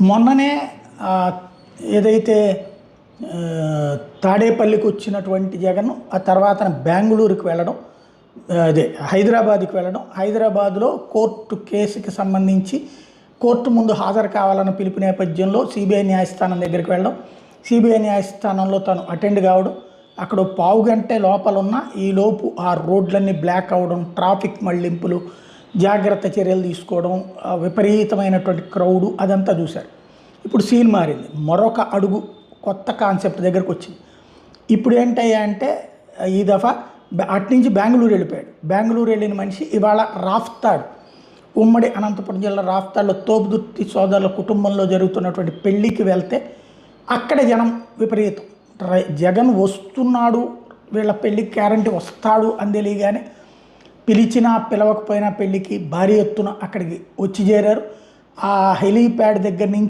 మొన్ననే ఏదైతే తాడేపల్లికి వచ్చినటువంటి జగన్ ఆ తర్వాత బెంగళూరుకి వెళ్ళడం అదే హైదరాబాద్కి వెళ్ళడం హైదరాబాద్లో కోర్టు కేసుకి సంబంధించి కోర్టు ముందు హాజరు కావాలన్న పిలుపు నేపథ్యంలో సిబిఐ న్యాయస్థానం దగ్గరికి వెళ్ళడం. సిబిఐ న్యాయస్థానంలో తను అటెండ్ కావడం. అక్కడ పావు గంటే లోపల ఉన్న ఈలోపు ఆ రోడ్లన్నీ బ్లాక్ అవ్వడం ట్రాఫిక్ మళ్ళింపులు జాగ్రత్త చర్యలు తీసుకోవడం విపరీతమైనటువంటి క్రౌడు అదంతా చూశారు. ఇప్పుడు సీన్ మారింది. మరొక అడుగు కొత్త కాన్సెప్ట్ దగ్గరకు వచ్చింది. ఇప్పుడు ఏంటయ్యా అంటే ఈ దఫా అట్నుంచి బెంగళూరు వెళ్ళిపోయాడు. బెంగళూరు వెళ్ళిన మనిషి ఇవాళ రాఫ్తాడు. ఉమ్మడి అనంతపురం జిల్లా రాఫ్తాడ్లో తోపుదుర్తి సోదరుల కుటుంబంలో జరుగుతున్నటువంటి పెళ్ళికి వెళ్తే అక్కడ జనం విపరీతం. జగన్ వస్తున్నాడు వీళ్ళ పెళ్ళికి గ్యారంటీ వస్తాడు అని తెలియగానే పిలిచినా పిలవకపోయినా పెళ్ళికి భారీ ఎత్తున అక్కడికి వచ్చి చేరారు. ఆ హెలీప్యాడ్ దగ్గర నుంచి